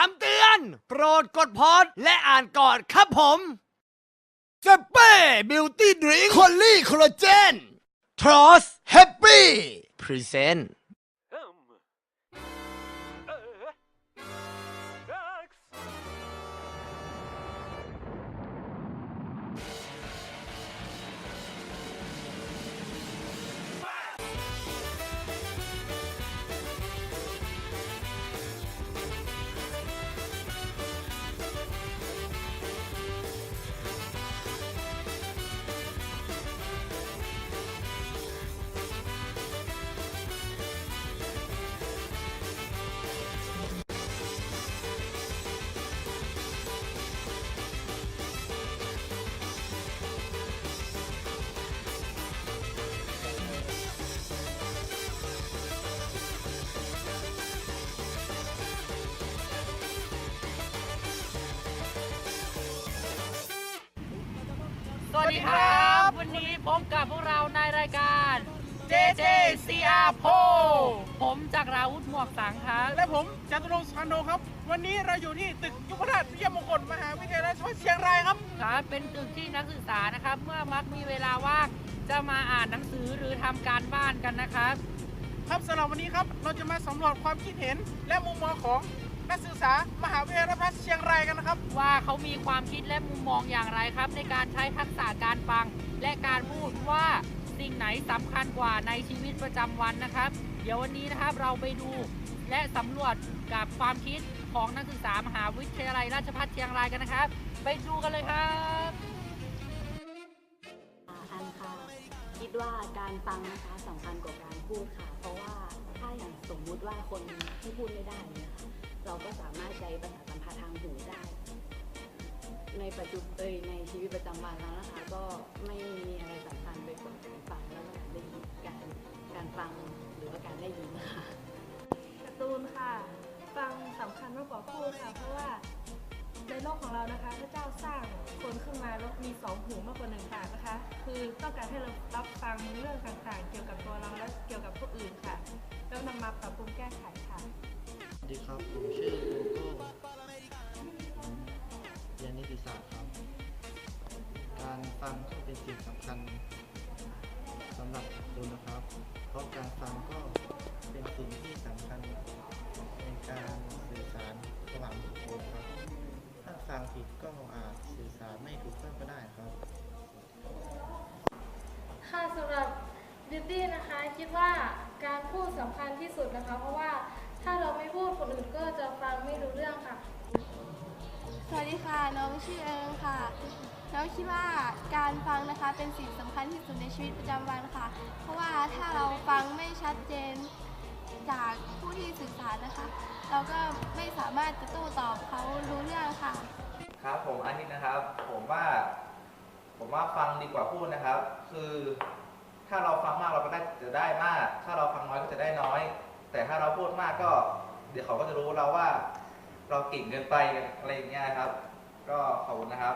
คำเตือน โปรดกดพอดและอ่านก่อนครับผมสเป้บิวตี้ดริงคอลลี่คอลลาเจนทรอสแฮปปี้พรีเซนต์ สวัสดีครับ วันนี้พบกับพวกเราในรายการ JJCR p o ผมจากราวุธหมวกสังครับและผมจตุรงค์สุพรรณโนครับ วันนี้เราอยู่ที่ตึกยุพราชวิทยามงคลมหาวิทยาลัยเชียงรายครับครับเป็นตึกที่นักศึกษานะครับ เมื่อมักมีเวลาว่างจะมาอ่านหนังสือหรือทำการบ้านกันนะครับ ครับสำหรับวันนี้ครับเราจะมาสำรวจความคิดเห็นและมุมมองของ นักศึกษามหาวิทยาลัยเชียงรายกันนะครับ ว่าเขามีความคิดและมุมมองอย่างไรครับ ในการใช้ทักษะการฟัง และการพูดว่าสิ่งไหนสำคัญกว่าในชีวิตประจำวันนะครับ เดี๋ยววันนี้นะครับเราไปดูและสำรวจกับความคิดของนักศึกษามหาวิทยาลัยราชภัฏเชียงรายกันนะครับ ไปดูกันเลยครับ คิดว่าการฟังนะคะสำคัญกว่าการพูดค่ะ เพราะว่าถ้าอย่างสมมุติว่าคนที่พูดไม่ได้เนี่ยค่ะเราก็สามารถใช้ภาษาสัมผัสทางหูได้ ในปัจจุบันเอยในชีวิตประจำวันแล้วนะคะ ก็ไม่มีอะไรสำคัญไปกว่าการฟังแล้วก็การได้ยินการการฟังหรือว่าการได้ยินนะคะการ์ตูนค่ะ ฟังสำคัญมากกว่าพูดค่ะ เพราะว่า ในโลกของเรานะคะ พระเจ้าสร้างคนขึ้นมาแล้วมีสองหูมากกว่าหนึ่งปากนะคะ คือต้องการให้เรารับฟังเรื่องต่างๆ เกี่ยวกับตัวเราและเกี่ยวกับผู้อื่นค่ะ แล้วนำมาปรับปรุงแก้ไขค่ะ สวัสดีครับ ผมชื่อโลโก้ สำหรับบิวตี้นะคะคิดว่าการพูดสำคัญที่สุดนะคะ เพราะว่าถ้าเราไม่พูดคนอื่นก็จะฟังไม่รู้เรื่องค่ะ สวัสดีค่ะน้องชื่อเอิงค่ะน้องคิดว่าการฟังนะคะเป็นสิ่งสำคัญที่สุดในชีวิตประจำวันค่ะ เพราะว่าถ้าเราฟังไม่ชัดเจนจากผู้ที่สื่อสารนะคะ เราก็ไม่สามารถจะโต้ตอบเขารู้เรื่องค่ะ ครับผมอาทิตย์นะครับ ผมว่า ผมว่าฟังดีกว่าพูดนะครับ คือ ถ้าเราฟังมากเราก็ได้จะได้มาก ถ้าเราฟังน้อยก็จะได้น้อย แต่ถ้าเราพูดมากก็ เดี๋ยวเขาก็จะรู้เราว่า เราเก่งเกินไปอะไรอย่างเงี้ยครับ ก็ขอบคุณนะครับ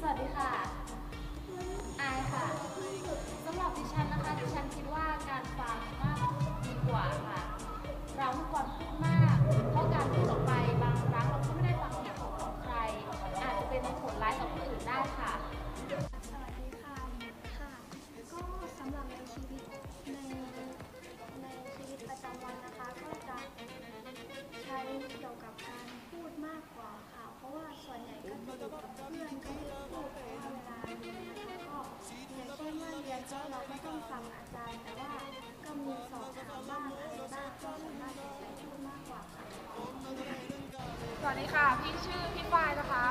สวัสดีค่ะอายค่ะสำหรับดิฉันนะคะดิฉันคิดว่าการฟังมากดีกว่าค่ะ เราไม่ควรพูดมาก เพราะการพูด ยนก็เราไม่ต้องฟังอาจารย์ แต่ว่าก็มีสอบถามบ้างอะไรบ้างก็สามารถจะใช้พูดมากกว่าค่ะสวัสดีค่ะพี่ชื่อพี่ฝ้ายนะคะ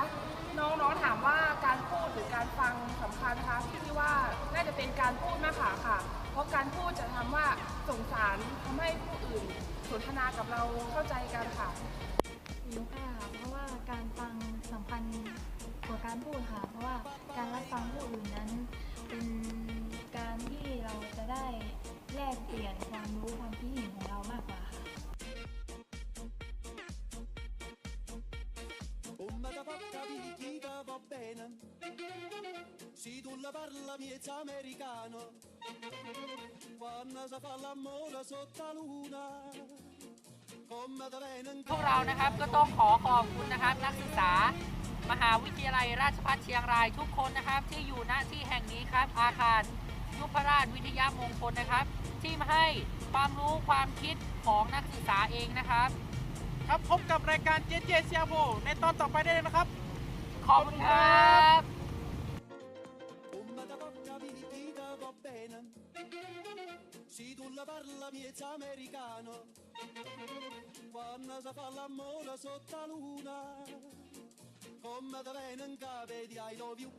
น้องๆถามว่าการพูดหรือการฟังสำคัญนะคะพี่คิดว่าน่าจะเป็นการพูดมากกว่าค่ะ เพราะการพูดจะทำว่าส่งสารทำให้ผู้อื่นสนทนากับเราเข้าใจกันค่ะ ยกค่ะเพราะว่าการฟังสำคัญกว่าการพูดค่ะ เพราะว่าการรับฟังผู้อื่นนั้นเป็น va bene Se tu la parla miezza americano Quando si fa l'amore sotto la luna come da venen พวกเรานะครับก็ต้องขอขอบคุณนะครับนักศึกษา มหาวิทยาลัยราชภัฏเชียงรายทุกคนนะครับ ที่อยู่ณที่แห่งนี้ครับ อาคารยุพราชวิทยามงคลนะครับ ที่มาให้ความรู้ความคิดของนักศึกษาเองนะครับ ครับพบกับรายการเจเจเซียโบในตอนต่อไปได้เลยนะครับ ขอบคุณครับ come da porca picchita va bene se tu la parla miezza americano quando si fa l'amore sotto la luna come da venen cave di I love you